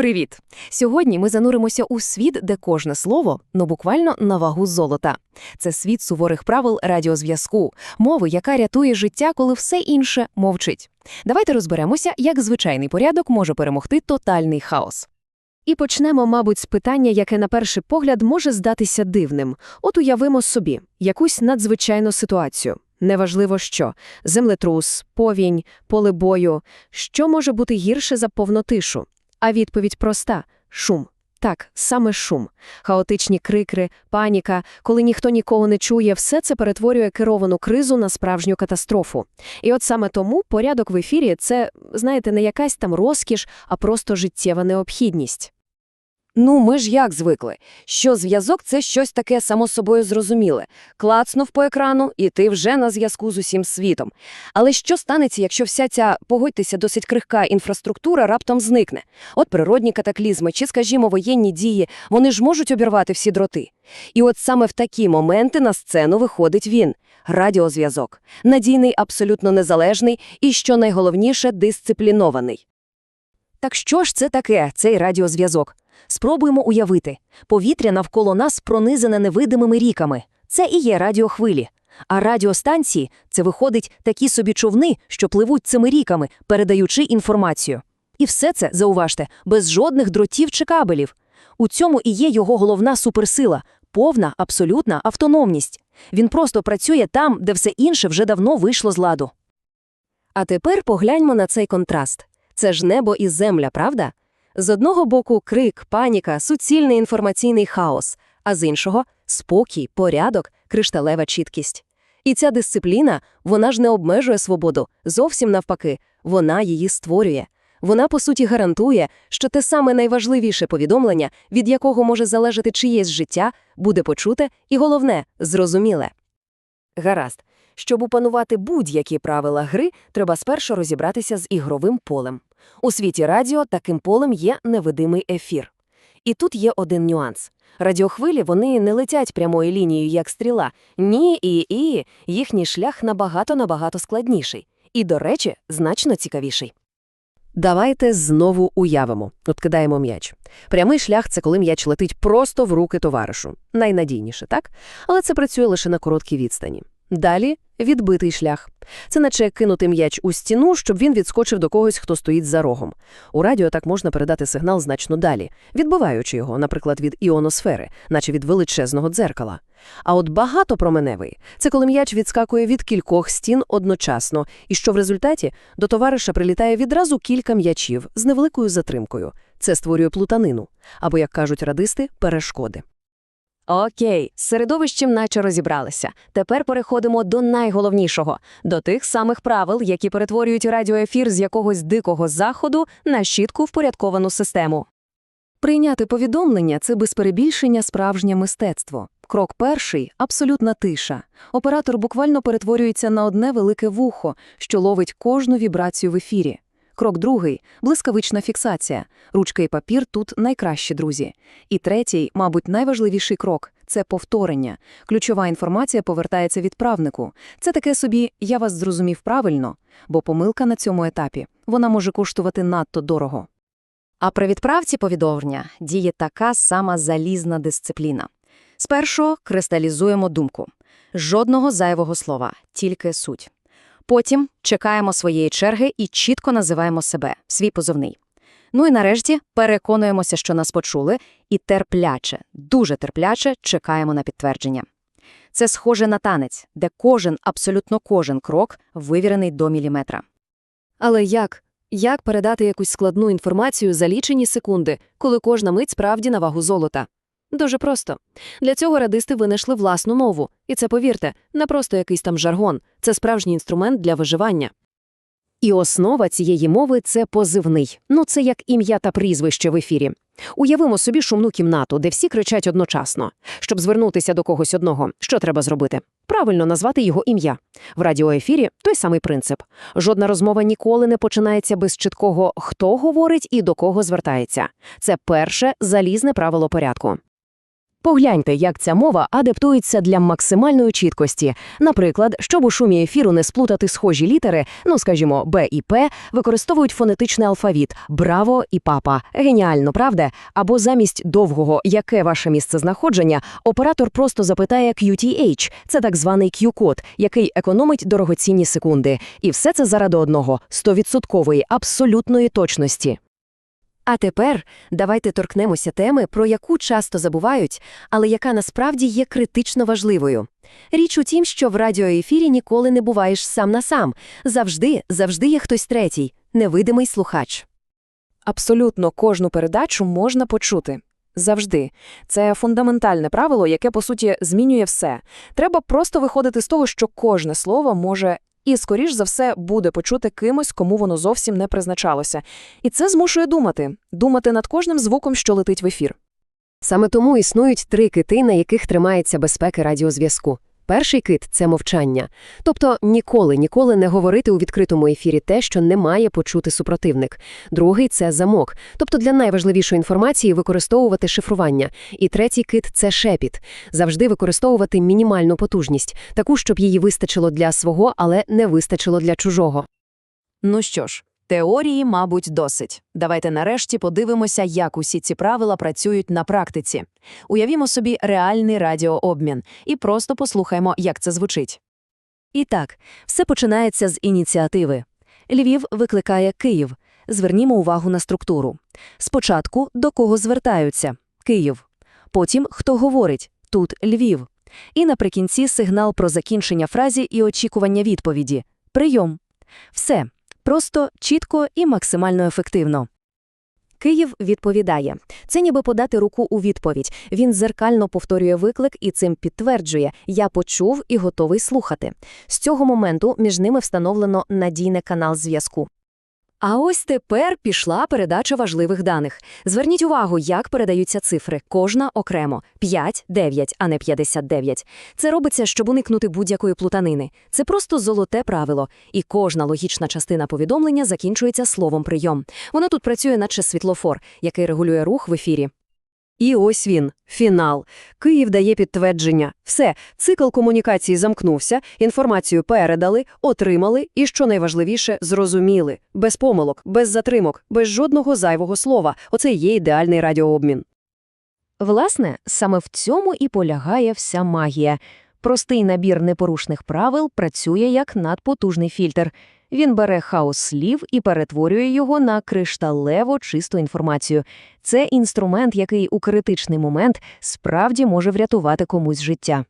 Привіт! Сьогодні ми зануримося у світ, де кожне слово, ну буквально на вагу золота. Це світ суворих правил радіозв'язку, мови, яка рятує життя, коли все інше мовчить. Давайте розберемося, як звичайний порядок може перемогти тотальний хаос. І почнемо, мабуть, з питання, яке на перший погляд може здатися дивним. От уявимо собі якусь надзвичайну ситуацію. Неважливо що – землетрус, повінь, поле бою. Що може бути гірше за повнотишу? А відповідь проста – шум. Так, саме шум. Хаотичні крикри, паніка, коли ніхто нікого не чує, все це перетворює керовану кризу на справжню катастрофу. І от саме тому порядок в ефірі – це, знаєте, не якась там розкіш, а просто життєва необхідність. Ну, ми ж як звикли, що зв'язок – це щось таке само собою зрозуміле. Клацнув по екрану, і ти вже на зв'язку з усім світом. Але що станеться, якщо вся ця, погодьтеся, досить крихка інфраструктура раптом зникне? От природні катаклізми чи, скажімо, воєнні дії, вони ж можуть обірвати всі дроти. І от саме в такі моменти на сцену виходить він – радіозв'язок. Надійний, абсолютно незалежний і, що найголовніше, дисциплінований. Так що ж це таке, цей радіозв'язок? Спробуємо уявити. Повітря навколо нас пронизане невидимими ріками. Це і є радіохвилі. А радіостанції – це виходить такі собі човни, що пливуть цими ріками, передаючи інформацію. І все це, зауважте, без жодних дротів чи кабелів. У цьому і є його головна суперсила – повна, абсолютна автономність. Він просто працює там, де все інше вже давно вийшло з ладу. А тепер погляньмо на цей контраст. Це ж небо і земля, правда? З одного боку крик, паніка, суцільний інформаційний хаос, а з іншого спокій, порядок, кришталева чіткість. І ця дисципліна, вона ж не обмежує свободу, зовсім навпаки, вона її створює. Вона, по суті, гарантує, що те саме найважливіше повідомлення, від якого може залежати чиєсь життя, буде почуте і, головне, зрозуміле. Гаразд. Щоб опанувати будь-які правила гри, треба спершу розібратися з ігровим полем. У світі радіо таким полем є невидимий ефір. І тут є один нюанс. Радіохвилі вони не летять прямою лінією, як стріла. Ні, і і їхній шлях набагато-набагато складніший. І, до речі, значно цікавіший. Давайте знову уявимо. От кидаємо м'яч. Прямий шлях – це коли м'яч летить просто в руки товаришу. Найнадійніше, так? Але це працює лише на короткій відстані. Далі відбитий шлях. Це наче кинути м'яч у стіну, щоб він відскочив до когось, хто стоїть за рогом. У радіо так можна передати сигнал значно далі, відбиваючи його, наприклад, від іоносфери, наче від величезного дзеркала. А от багатопроменевий – це коли м'яч відскакує від кількох стін одночасно, і що в результаті до товариша прилітає відразу кілька м'ячів з невеликою затримкою. Це створює плутанину, або, як кажуть радисти, перешкоди. Окей, з середовищем наче розібралися. Тепер переходимо до найголовнішого – до тих самих правил, які перетворюють радіоефір з якогось дикого заходу на щітку впорядковану систему. Прийняти повідомлення – це без перебільшення справжнє мистецтво. Крок перший – абсолютна тиша. Оператор буквально перетворюється на одне велике вухо, що ловить кожну вібрацію в ефірі. Крок другий – блискавична фіксація. Ручка і папір тут найкращі друзі. І третій, мабуть, найважливіший крок – це повторення. Ключова інформація повертається відправнику. Це таке собі «я вас зрозумів правильно», бо помилка на цьому етапі. Вона може коштувати надто дорого. А при відправці повідомлення діє така сама залізна дисципліна. Спершу кристалізуємо думку. Жодного зайвого слова, тільки суть. Потім чекаємо своєї черги і чітко називаємо себе, свій позовний. Ну і нарешті переконуємося, що нас почули, і терпляче, дуже терпляче чекаємо на підтвердження. Це схоже на танець, де кожен, абсолютно кожен крок вивірений до міліметра. Але як? Як передати якусь складну інформацію за лічені секунди, коли кожна мить справді на вагу золота? Дуже просто. Для цього радисти винайшли власну мову. І це, повірте, не просто якийсь там жаргон, це справжній інструмент для виживання. І основа цієї мови це позивний. Ну, це як ім'я та прізвище в ефірі. Уявимо собі шумну кімнату, де всі кричать одночасно. Щоб звернутися до когось одного, що треба зробити? Правильно назвати його ім'я. В радіоефірі той самий принцип. Жодна розмова ніколи не починається без чіткого хто говорить і до кого звертається. Це перше залізне правило порядку. Погляньте, як ця мова адаптується для максимальної чіткості. Наприклад, щоб у шумі ефіру не сплутати схожі літери, ну скажімо, Б і П, використовують фонетичний алфавіт Браво і папа. Геніально, правда? Або замість довгого яке ваше місце знаходження, оператор просто запитає QTH, це так званий Q-код, який економить дорогоцінні секунди. І все це заради одного стовідсоткової абсолютної точності. А тепер давайте торкнемося теми, про яку часто забувають, але яка насправді є критично важливою. Річ у тім, що в радіоефірі ніколи не буваєш сам на сам. Завжди, завжди є хтось третій, невидимий слухач. Абсолютно кожну передачу можна почути. Завжди. Це фундаментальне правило, яке, по суті, змінює все. Треба просто виходити з того, що кожне слово може і, скоріш за все, буде почути кимось, кому воно зовсім не призначалося. І це змушує думати. Думати над кожним звуком, що летить в ефір. Саме тому існують три кити, на яких тримається безпека радіозв'язку. Перший кит це мовчання. Тобто ніколи, ніколи не говорити у відкритому ефірі те, що не має почути супротивник. Другий це замок. Тобто для найважливішої інформації використовувати шифрування. І третій кит це шепіт. Завжди використовувати мінімальну потужність, таку, щоб її вистачило для свого, але не вистачило для чужого. Ну що ж, теорії, мабуть, досить. Давайте нарешті подивимося, як усі ці правила працюють на практиці. Уявімо собі реальний радіообмін і просто послухаймо, як це звучить. І так, все починається з ініціативи. Львів викликає Київ. Звернімо увагу на структуру. Спочатку до кого звертаються Київ. Потім хто говорить тут Львів. І наприкінці сигнал про закінчення фразі і очікування відповіді прийом. Все. Просто, чітко і максимально ефективно. Київ відповідає. Це ніби подати руку у відповідь. Він зеркально повторює виклик і цим підтверджує «я почув і готовий слухати». З цього моменту між ними встановлено надійний канал зв'язку. А ось тепер пішла передача важливих даних. Зверніть увагу, як передаються цифри, кожна окремо. 5, 9, а не 59. Це робиться, щоб уникнути будь-якої плутанини. Це просто золоте правило. І кожна логічна частина повідомлення закінчується словом «прийом». Воно тут працює наче світлофор, який регулює рух в ефірі. І ось він, фінал. Київ дає підтвердження. Все, цикл комунікації замкнувся, інформацію передали, отримали і, що найважливіше, зрозуміли. Без помилок, без затримок, без жодного зайвого слова. Оце є ідеальний радіообмін. Власне, саме в цьому і полягає вся магія. Простий набір непорушних правил працює як надпотужний фільтр. Він бере хаос слів і перетворює його на кришталево чисту інформацію. Це інструмент, який у критичний момент справді може врятувати комусь життя.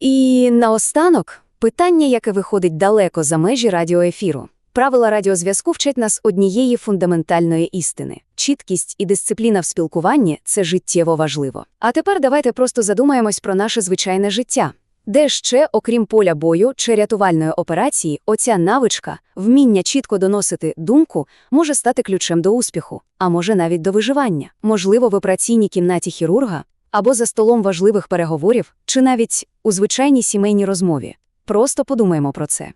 І наостанок питання, яке виходить далеко за межі радіоефіру. Правила радіозв'язку вчать нас однієї фундаментальної істини. Чіткість і дисципліна в спілкуванні – це життєво важливо. А тепер давайте просто задумаємось про наше звичайне життя. Де ще, окрім поля бою чи рятувальної операції, оця навичка, вміння чітко доносити думку, може стати ключем до успіху, а може навіть до виживання. Можливо, в операційній кімнаті хірурга, або за столом важливих переговорів, чи навіть у звичайній сімейній розмові. Просто подумаємо про це.